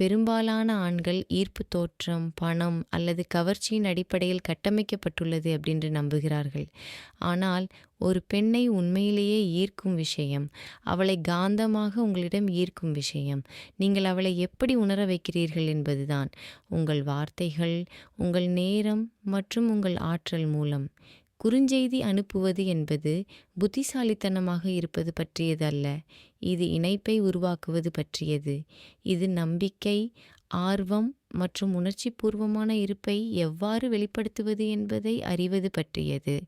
பெரும்பாலான ஆண்கள் ஈர்ப்பு தோற்றம் பணம் அல்லது கவர்ச்சியின் அடிப்படையில் கட்டமைக்கப்பட்டுள்ளது அப்படின்று நம்புகிறார்கள். ஆனால் ஒரு பெண்ணை உண்மையிலேயே ஈர்க்கும் விஷயம் அவளை காந்தமாக உங்களிடம் ஈர்க்கும் விஷயம். நீங்கள் அவளை எப்படி உணர வைக்கிறீர்கள் என்பதுதான். உங்கள் வார்த்தைகள் உங்கள் நேரம் மற்றும் உங்கள் ஆற்றல் மூலம். குறுஞ்செய்தி அனுப்புவது என்பது புத்திசாலித்தனமாக இருப்பது பற்றியது அல்ல இது இணைப்பை உருவாக்குவது பற்றியது. இது நம்பிக்கை ஆர்வம் மற்றும் உணர்ச்சிபூர்வமான இருப்பை எவ்வாறு வெளிப்படுத்துவது என்பதை அறிவது பற்றியது.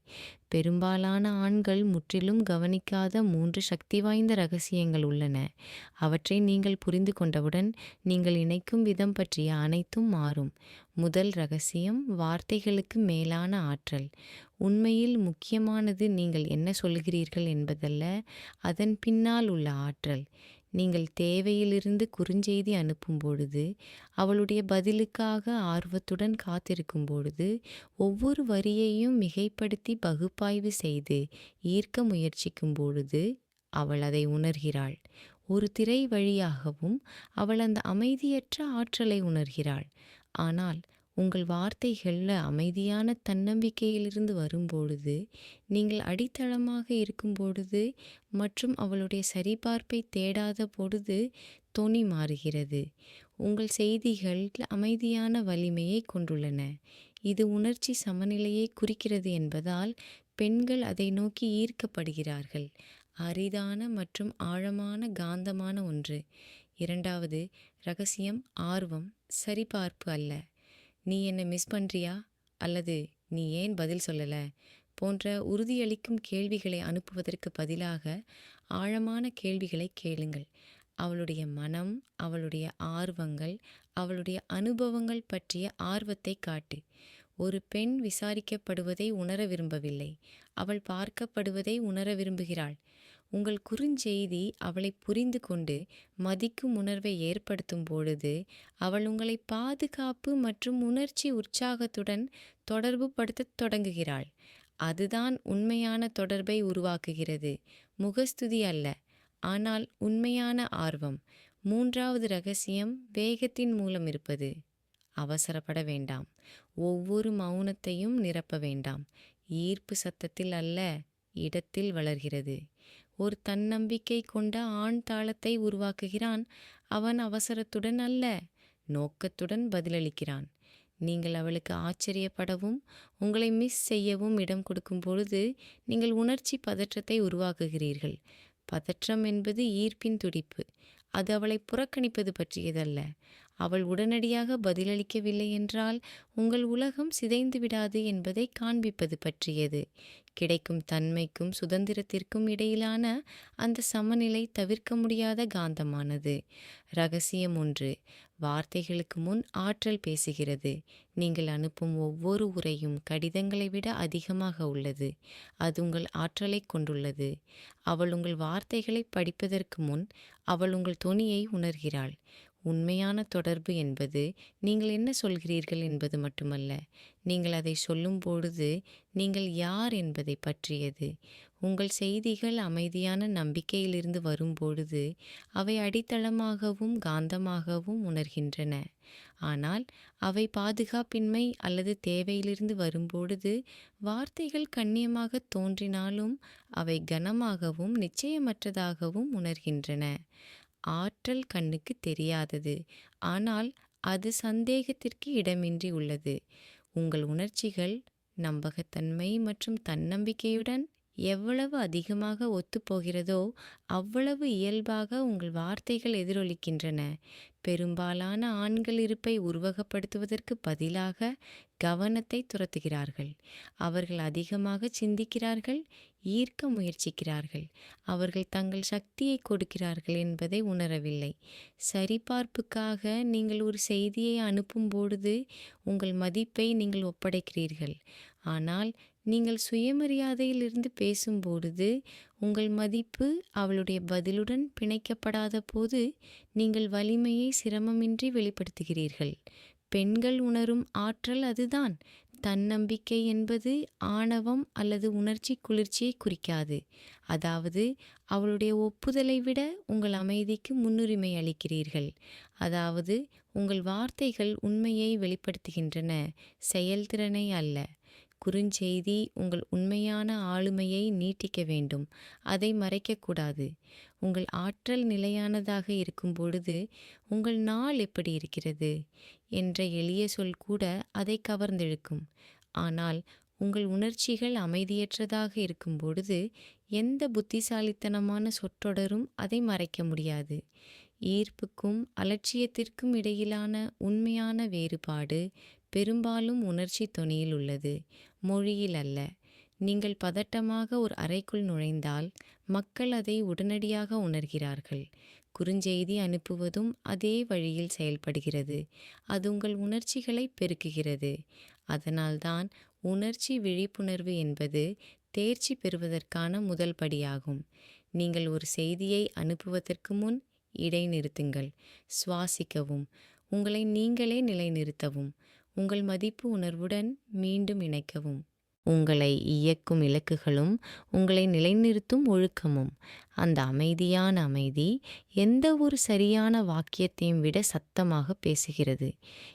பெரும்பாலான ஆண்கள் முற்றிலும் கவனிக்காத மூன்று சக்தி வாய்ந்த ரகசியங்கள் உள்ளன. அவற்றை நீங்கள் புரிந்து கொண்டவுடன் நீங்கள் இணைக்கும் விதம் பற்றிய அனைத்தும் மாறும். முதல் ரகசியம் வார்த்தைகளுக்கு மேலான ஆற்றல். உண்மையில் முக்கியமானது நீங்கள் என்ன சொல்கிறீர்கள் என்பதல்ல அதன் பின்னால் உள்ள ஆற்றல். நீங்கள் தேவையிலிருந்து குறுஞ்செய்தி அனுப்பும் பொழுது அவளுடைய பதிலுக்காக ஆர்வத்துடன் காத்திருக்கும் பொழுது ஒவ்வொரு வரியையும் மிகைப்படுத்தி பகுப்பாய்வு செய்து ஈர்க்க முயற்சிக்கும் பொழுது அவள் அதை உணர்கிறாள். ஒரு திரை வழியாகவும் அவள் அந்த அமைதியற்ற ஆற்றலை உணர்கிறாள். ஆனால் உங்கள் வார்த்தைகளில் அமைதியான தன்னம்பிக்கையிலிருந்து வரும்பொழுது நீங்கள் அடித்தளமாக இருக்கும் பொழுது மற்றும் அவளுடைய சரிபார்ப்பை தேடாத பொழுது தொனி மாறுகிறது. உங்கள் செய்திகள் அமைதியான வலிமையை கொண்டுள்ளன. இது உணர்ச்சி சமநிலையை குறிக்கிறது என்பதால் பெண்கள் அதை நோக்கி ஈர்க்கப்படுகிறார்கள். அரிதான மற்றும் ஆழமான காந்தமான ஒன்று. இரண்டாவது ரகசியம் ஆர்வம் சரிபார்ப்பு அல்ல. நீ என்னை மிஸ் பண்ணுறியா அல்லது நீ ஏன் பதில் சொல்லலை? போன்ற உறுதியளிக்கும் கேள்விகளை அனுப்புவதற்கு பதிலாக ஆழமான கேள்விகளை கேளுங்கள். அவளுடைய மனம் அவளுடைய ஆர்வங்கள் அவளுடைய அனுபவங்கள் பற்றிய ஆர்வத்தை காட்டு. ஒரு பெண் விசாரிக்கப்படுவதை உணர விரும்பவில்லை. அவள் பார்க்கப்படுவதை உணர விரும்புகிறாள். உங்கள் குறுஞ்செய்தி அவளை புரிந்து கொண்டு மதிக்கும் உணர்வை ஏற்படுத்தும் பொழுது அவள் உங்களை பாதுகாப்பு மற்றும் உணர்ச்சி உற்சாகத்துடன் தொடர்பு படுத்தத் தொடங்குகிறாள். அதுதான் உண்மையான தொடர்பை உருவாக்குகிறது. முகஸ்துதி அல்ல. ஆனால் உண்மையான ஆர்வம். மூன்றாவது ரகசியம் வேகத்தின் மூலம் இருப்பது. அவசரப்பட வேண்டாம். ஒவ்வொரு மௌனத்தையும் நிரப்ப வேண்டாம். ஈர்ப்பு சத்தத்தில் அல்ல இடத்தில் வளர்கிறது. ஒரு தன்னம்பிக்கை கொண்ட ஆண் தாளத்தை உருவாக்குகிறான். அவன் அவசரத்துடன் அல்ல நோக்கத்துடன் பதிலளிக்கிறான். நீங்கள் அவளுக்கு ஆச்சரியப்படவும் உங்களை மிஸ் செய்யவும் இடம் கொடுக்கும் பொழுது நீங்கள் உணர்ச்சி பதற்றத்தை உருவாக்குகிறீர்கள். பதற்றம் என்பது ஈர்ப்பின் துடிப்பு. அது அவளை புறக்கணிப்பது பற்றியதல்ல. அவள் உடனடியாக பதிலளிக்கவில்லை என்றால் உங்கள் உலகம் சிதைந்து விடாது என்பதை காண்பிப்பது பற்றியது. கிடைக்கும் தன்மைக்கும் சுதந்திரத்திற்கும் இடையிலான அந்த சமநிலை தவிர்க்க முடியாத காந்தமானது. ரகசியம் ஒன்று. வார்த்தைகளுக்கு முன் ஆற்றல் பேசுகிறது. நீங்கள் அனுப்பும் ஒவ்வொரு உரையும் கடிதங்களை விட அதிகமாக உள்ளது. அது உங்கள் ஆற்றலை கொண்டுள்ளது. அவள் உங்கள் வார்த்தைகளை படிப்பதற்கு முன் அவள் உங்கள் தொனியை உணர்கிறாள். உண்மையான தொடர்பு என்பது நீங்கள் என்ன சொல்கிறீர்கள் என்பது மட்டுமல்ல. நீங்கள் அதை சொல்லும் பொழுது நீங்கள் யார் என்பதை பற்றியது. உங்கள் செய்திகள் அமைதியான நம்பிக்கையிலிருந்து வரும்பொழுது அவை அடித்தளமாகவும் காந்தமாகவும் உணர்கின்றன. ஆனால் அவை பாதுகாப்பின்மை அல்லது தேவையிலிருந்து வரும்பொழுது வார்த்தைகள் கண்ணியமாக தோன்றினாலும் அவை கனமாகவும் நிச்சயமற்றதாகவும் உணர்கின்றன. ஆற்றல் கண்ணுக்கு தெரியாதது. ஆனால் அது சந்தேகத்திற்கு இடமின்றி உள்ளது. உங்கள் உணர்ச்சிகள் நம்பகத்தன்மை மற்றும் தன்னம்பிக்கையுடன் எவ்வளவு அதிகமாக ஒத்துப்போகிறதோ அவ்வளவு இயல்பாக உங்கள் வார்த்தைகள் எதிரொலிக்கின்றன. பெரும்பாலான ஆண்கள் இருப்பை உருவகப்படுத்துவதற்கு பதிலாக கவனத்தை துரத்துகிறார்கள். அவர்கள் அதிகமாக சிந்திக்கிறார்கள் ஈர்க்க முயற்சிக்கிறார்கள். அவர்கள் தங்கள் சக்தியை கொடுக்கிறார்கள் என்பதை உணரவில்லை. சரிபார்ப்புக்காக நீங்கள் ஒரு செய்தியை அனுப்பும்பொழுது உங்கள் மதிப்பை நீங்கள் ஒப்படைக்கிறீர்கள். ஆனால் நீங்கள் சுயமரியாதையிலிருந்து பேசும்பொழுது உங்கள் மதிப்பு அவளுடைய பதிலுடன் பிணைக்கப்படாத போது நீங்கள் வலிமையை சிரமமின்றி வெளிப்படுத்துகிறீர்கள். பெண்கள் உணரும் ஆற்றல் அதுதான். தன்னம்பிக்கை என்பது ஆணவம் அல்லது உணர்ச்சி குளிர்ச்சியை குறிக்காது. அதாவது அவளுடைய ஒப்புதலை விட உங்கள் அமைதிக்கு முன்னுரிமை அளிக்கிறீர்கள். அதாவது உங்கள் வார்த்தைகள் உண்மையை வெளிப்படுத்துகின்றன செயல்திறனை அல்ல. குறுஞ்செய்தி உங்கள் உண்மையான ஆளுமையை நீட்டிக்க வேண்டும். அதை மறைக்கக்கூடாது உங்கள் ஆற்றல் நிலையானதாக இருக்கும் பொழுது உங்கள் நாள் எப்படி இருக்கிறது? என்ற எளிய சொல் கூட அதை கவர்ந்தெழுக்கும் ஆனால் உங்கள் உணர்ச்சிகள் அமைதியற்றதாக இருக்கும் பொழுது எந்த புத்திசாலித்தனமான சொற்றொடரும் அதை மறைக்க முடியாது. ஈர்ப்புக்கும் அலட்சியத்திற்கும் இடையிலான உண்மையான வேறுபாடு பெரும்பாலும் உணர்ச்சி தொனியில் உள்ளது. மொழியில் அல்ல. நீங்கள் பதட்டமாக ஒரு அறைக்குள் நுழைந்தால் மக்கள் அதை உடனடியாக உணர்கிறார்கள். குறுஞ்செய்தி அனுப்புவதும் அதே வழியில் செயல்படுகிறது. அது உங்கள் உணர்ச்சிகளை பெருக்குகிறது. அதனால்தான் உணர்ச்சி விழிப்புணர்வு என்பது தேர்ச்சி பெறுவதற்கான முதல் படியாகும். நீங்கள் ஒரு செய்தியை அனுப்புவதற்கு முன் இடைநிறுத்துங்கள். சுவாசிக்கவும். உங்களை நீங்களே நிலைநிறுத்தவும். உங்கள் மதிப்பு உணர்வுடன் மீண்டும் இணைக்கவும். உங்களை இயக்கும் இலக்குகளும் உங்களை நிலைநிறுத்தும் ஒழுக்கமும். அந்த அமைதியான அமைதி எந்த ஒரு சரியான வாக்கியத்தையும் விட சத்தமாக பேசுகிறது.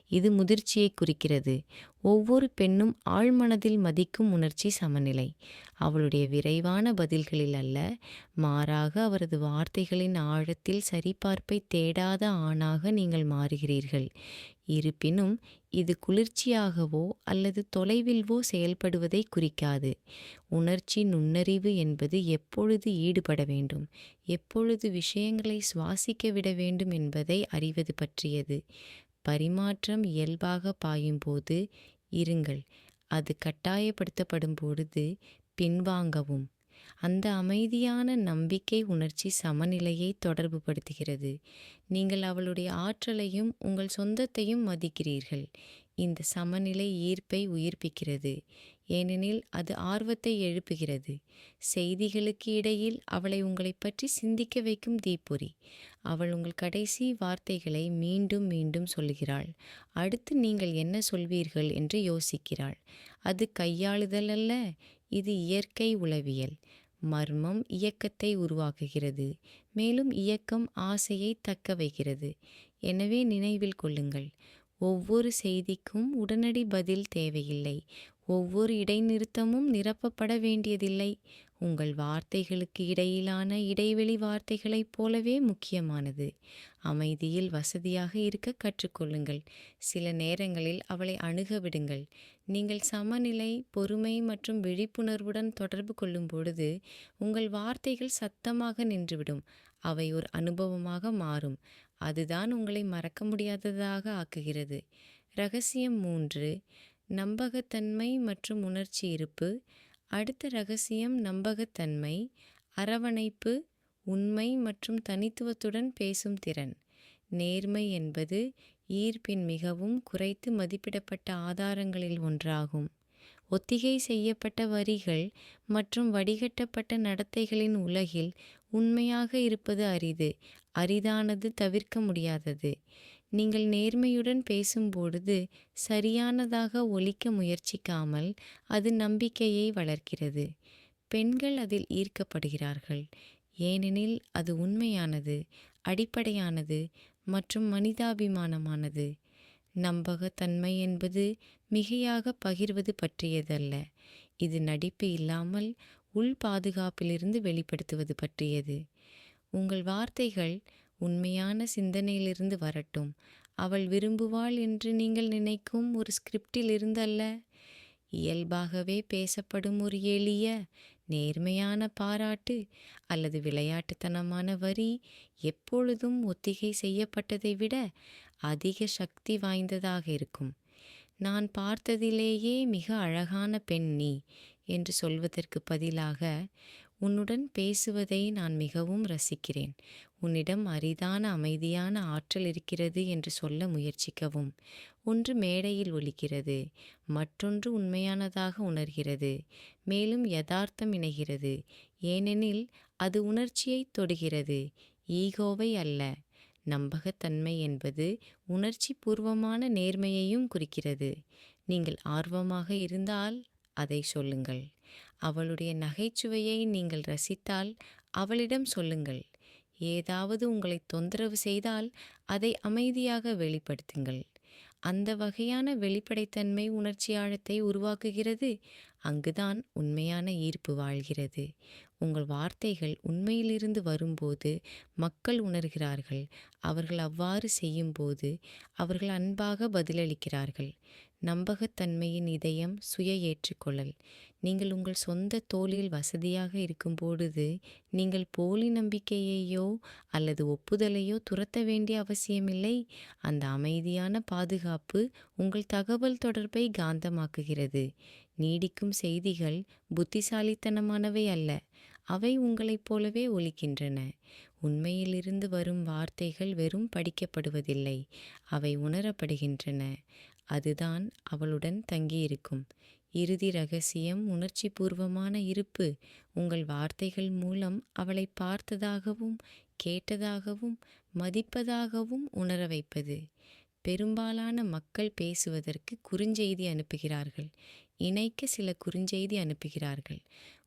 இது முதிர்ச்சியை குறிக்கிறது. ஒவ்வொரு பெண்ணும் ஆழ்மனதில் மதிக்கும் உணர்ச்சி சமநிலை. அவளுடைய விரைவான பதில்களில் அல்ல மாறாக அவரது வார்த்தைகளின் ஆழத்தில் சரிபார்ப்பை தேடாத ஆணாக நீங்கள் மாறுகிறீர்கள். இருப்பினும் இது குளிர்ச்சியாகவோ அல்லது தொலைவில்வோ செயல்படுவதை குறிக்காது. உணர்ச்சி நுண்ணறிவு என்பது எப்பொழுது ஈடுபட வேண்டும்? எப்பொழுது விஷயங்களை சுவாசிக்க விட வேண்டும் என்பதை அறிவது பற்றியது. பரிமாற்றம் இயல்பாக பாயும்போது இருங்கள். அது கட்டாயப்படுத்தப்படும் பொழுது பின்வாங்கவும். அந்த அமைதியான நம்பிக்கை உணர்ச்சி சமநிலையை தொடர்புபடுத்துகிறது. நீங்கள் அவளுடைய ஆற்றலையும் உங்கள் சொந்தத்தையும் மதிக்கிறீர்கள். இந்த சமநிலை ஈர்ப்பை உயிர்ப்பிக்கிறது. ஏனெனில் அது ஆர்வத்தை எழுப்புகிறது. செய்திகளுக்கு இடையில் அவளை உங்களை பற்றி சிந்திக்க வைக்கும் தீப்பொறி. அவள் உங்கள் கடைசி வார்த்தைகளை மீண்டும் மீண்டும் சொல்கிறாள். அடுத்து நீங்கள் என்ன சொல்வீர்கள் என்று யோசிக்கிறாள். அது கையாளுதல் அல்ல இது இயற்கை உளவியல். மர்மம் இயக்கத்தை உருவாக்குகிறது. மேலும் இயக்கம் ஆசையை தக்க வைக்கிறது. எனவே நினைவில் கொள்ளுங்கள். ஒவ்வொரு செய்திக்கும் உடனடி பதில் தேவையில்லை. ஒவ்வொரு இடைநிறுத்தமும் நிரப்பப்பட வேண்டியதில்லை. உங்கள் வார்த்தைகளுக்கு இடையிலான இடைவெளி வார்த்தைகளைப் போலவே முக்கியமானது. அமைதியில் வசதியாக இருக்க கற்றுக்கொள்ளுங்கள். சில நேரங்களில் அவளை அணுக விடுங்கள். நீங்கள் சமநிலை பொறுமை மற்றும் விழிப்புணர்வுடன் தொடர்பு கொள்ளும் பொழுது உங்கள் வார்த்தைகள் சத்தமாக நின்றுவிடும். அவை ஒரு அனுபவமாக மாறும். அதுதான் உங்களை மறக்க முடியாததாக ஆக்குகிறது. ரகசியம் மூன்று நம்பகத்தன்மை மற்றும் உணர்ச்சி இருப்பு. அடுத்த ரகசியம் நம்பகத்தன்மை அரவணைப்பு உண்மை மற்றும் தனித்துவத்துடன் பேசும் திறன். நேர்மை என்பது ஈர்ப்பின் மிகவும் குறைத்து மதிப்பிடப்பட்ட ஆதாரங்களில் ஒன்றாகும். ஒத்திகை செய்யப்பட்ட வரிகள் மற்றும் வடிகட்டப்பட்ட நடத்தைகளின் உலகில் உண்மையாக இருப்பது அரிது. அரிதானது தவிர்க்க முடியாதது. நீங்கள் நேர்மையுடன் பேசும்பொழுது சரியானதாக ஒலிக்க முயற்சிக்காமல் அது நம்பிக்கையை வளர்க்கிறது. பெண்கள் அதில் ஈர்க்கப்படுகிறார்கள். ஏனெனில் அது உண்மையானது அடிப்படையானது மற்றும் மனிதாபிமானமானது. நம்பகத்தன்மை என்பது மிகையாக பகிர்வது பற்றியதல்ல. இது நடிப்பு இல்லாமல் உள் பாதுகாப்பிலிருந்து வெளிப்படுத்துவது பற்றியது. உங்கள் வார்த்தைகள் உண்மையான சிந்தனையிலிருந்து வரட்டும். அவள் விரும்புவாள் என்று நீங்கள் நினைக்கும் ஒரு ஸ்கிரிப்டிலிருந்து அல்ல இயல்பாகவே பேசப்படும் ஒரு எளிய நேர்மையான பாராட்டு அல்லது விளையாட்டுத்தனமான வரி எப்பொழுதும் ஒத்திகை செய்யப்பட்டதை விட அதிக சக்தி வாய்ந்ததாக இருக்கும். நான் பார்த்ததிலேயே மிக அழகான பெண் நீ என்று சொல்வதற்கு பதிலாக உன்னுடன் பேசுவதை நான் மிகவும் ரசிக்கிறேன். உன்னிடம் அரிதான அமைதியான ஆற்றல் இருக்கிறது என்று சொல்ல முயற்சிக்கவும். ஒன்று மேடையில் ஒலிக்கிறது மற்றொன்று உண்மையானதாக உணர்கிறது மேலும் யதார்த்தம் இணைகிறது. ஏனெனில் அது உணர்ச்சியை தொடுகிறது ஈகோவை அல்ல. நம்பகத்தன்மை என்பது உணர்ச்சி பூர்வமான நேர்மையையும் குறிக்கிறது. நீங்கள் ஆர்வமாக இருந்தால் அதை சொல்லுங்கள். அவளுடைய நகைச்சுவையை நீங்கள் ரசித்தால் அவளிடம் சொல்லுங்கள். ஏதாவது உங்களை தொந்தரவு செய்தால் அதை அமைதியாக வெளிப்படுத்துங்கள். அந்த வகையான வெளிப்படைத்தன்மை உணர்ச்சி ஆழத்தை உருவாக்குகிறது. அங்குதான் உண்மையான ஈர்ப்பு வாழ்கிறது. உங்கள் வார்த்தைகள் உண்மையிலிருந்து வரும்போது மக்கள் உணர்கிறார்கள். அவர்கள் அவ்வாறு செய்யும்போது அவர்கள் அன்பாக பதிலளிக்கிறார்கள். நம்பகத்தன்மையின் இதயம் சுய ஏற்றுக்கொள்ளல். நீங்கள் உங்கள் சொந்த தோளில் வசதியாக இருக்கும்பொழுது நீங்கள் போலி நம்பிக்கையையோ அல்லது ஒப்புதலையோ துரத்த வேண்டிய அவசியமில்லை. அந்த அமைதியான பாதுகாப்பு உங்கள் தகவல் தொடர்பை காந்தமாக்குகிறது. நீடிக்கும் செய்திகள் புத்திசாலித்தனமானவை அல்ல அவை உங்களைப் போலவே ஒலிக்கின்றன. உண்மையிலிருந்து வரும் வார்த்தைகள் வெறும் படிக்கப்படுவதில்லை அவை உணரப்படுகின்றன. அதுதான் அவளுடன் தங்கியிருக்கும். இறுதி ரகசியம் உணர்ச்சி பூர்வமான இருப்பு. உங்கள் வார்த்தைகள் மூலம் அவளை பார்த்ததாகவும் கேட்டதாகவும் மதிப்பதாகவும் உணர வைப்பது. பெரும்பாலான மக்கள் பேசுவதற்கு குறுஞ்செய்தி அனுப்புகிறார்கள். இணைக்க சில குறுஞ்செய்தி அனுப்புகிறார்கள்.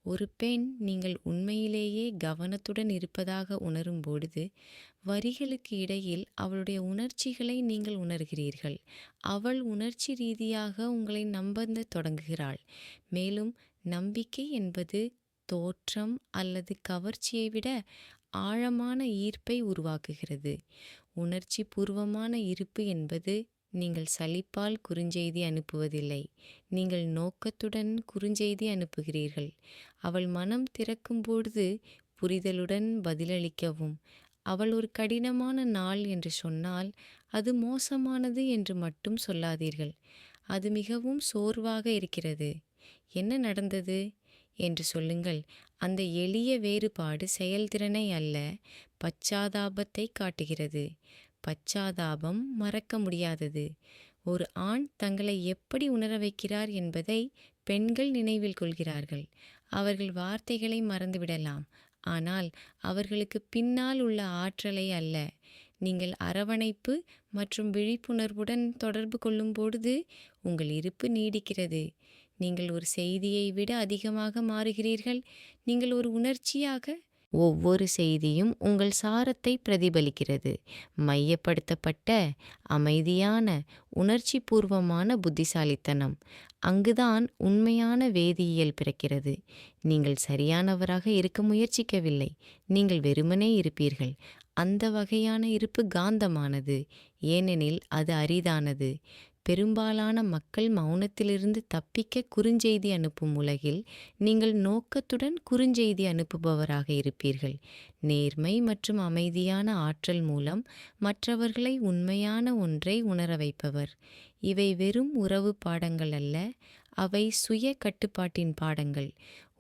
ஒரு பெண் நீங்கள் உண்மையிலேயே கவனத்துடன் இருப்பதாக உணரும் பொழுது வரிகளுக்கு இடையில் அவளுடைய உணர்ச்சிகளை நீங்கள் உணர்கிறீர்கள். அவள் உணர்ச்சி ரீதியாக உங்களை நம்பந்த தொடங்குகிறாள். மேலும் நம்பிக்கை என்பது தோற்றம் அல்லது கவர்ச்சியை விட ஆழமான ஈர்ப்பை உருவாக்குகிறது. உணர்ச்சி பூர்வமான இருப்பு என்பது நீங்கள் சலிப்பால் குறுஞ்செய்தி அனுப்புவதில்லை. நீங்கள் நோக்கத்துடன் குறுஞ்செய்தி அனுப்புகிறீர்கள். அவள் மனம் திறக்கும்பொழுது புரிதலுடன் பதிலளிக்கவும். அவள் ஒரு கடினமான நாள் என்று சொன்னால் அது மோசமானது என்று மட்டும் சொல்லாதீர்கள். அது மிகவும் சோர்வாக இருக்கிறது. என்ன நடந்தது? என்று சொல்லுங்கள். அந்த எளிய வேறுபாடு செயல்திறனை அல்ல பச்சாதாபத்தை காட்டுகிறது. பச்சாதாபம் மறக்க முடியாதது. ஒரு ஆண் தங்களை எப்படி உணர வைக்கிறார் என்பதை பெண்கள் நினைவில் கொள்கிறார்கள். அவர்கள் வார்த்தைகளை மறந்துவிடலாம். ஆனால் அவர்களுக்கு பின்னால் உள்ள ஆற்றலை அல்ல. நீங்கள் அரவணைப்பு மற்றும் விழிப்புணர்வுடன் தொடர்பு கொள்ளும் பொழுது உங்கள் இருப்பு நீடிக்கிறது. நீங்கள் ஒரு செய்தியை விட அதிகமாக மாறுகிறீர்கள். நீங்கள் ஒரு உணர்ச்சியாக ஒவ்வொரு செய்தியும் உங்கள் சாரத்தை பிரதிபலிக்கிறது. மையப்படுத்தப்பட்ட அமைதியான உணர்ச்சி பூர்வமான புத்திசாலித்தனம். அங்குதான் உண்மையான வேதியியல் பிறக்கிறது. நீங்கள் சரியானவராக இருக்க முயற்சிக்கவில்லை. நீங்கள் வெறுமனே இருப்பீர்கள். அந்த வகையான இருப்பு காந்தமானது. ஏனெனில் அது அரிதானது. பெரும்பாலான மக்கள் மௌனத்திலிருந்து தப்பிக்க குறுஞ்செய்தி அனுப்பும் உலகில் நீங்கள் நோக்கத்துடன் குறுஞ்செய்தி அனுப்புபவராக இருப்பீர்கள். நேர்மை மற்றும் அமைதியான ஆற்றல் மூலம் மற்றவர்களை உண்மையான ஒன்றை உணர வைப்பவர். இவை வெறும் உறவு பாடங்கள் அல்ல அவை சுய கட்டுப்பாட்டின் பாடங்கள்.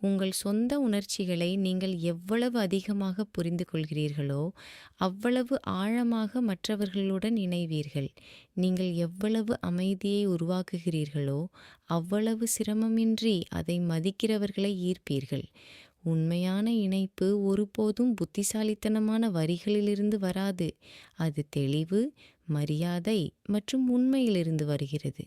உங்கள் சொந்த உணர்ச்சிகளை நீங்கள் எவ்வளவு அதிகமாக புரிந்து கொள்கிறீர்களோ அவ்வளவு ஆழமாக மற்றவர்களுடன் இணைவீர்கள். நீங்கள் எவ்வளவு அமைதியை உருவாக்குகிறீர்களோ அவ்வளவு சிரமமின்றி அதை மதிக்கிறவர்களை ஈர்ப்பீர்கள். உண்மையான இணைப்பு ஒருபோதும் புத்திசாலித்தனமான வரிகளிலிருந்து வராது. அது தெளிவு மரியாதை மற்றும் உண்மையிலிருந்து வருகிறது.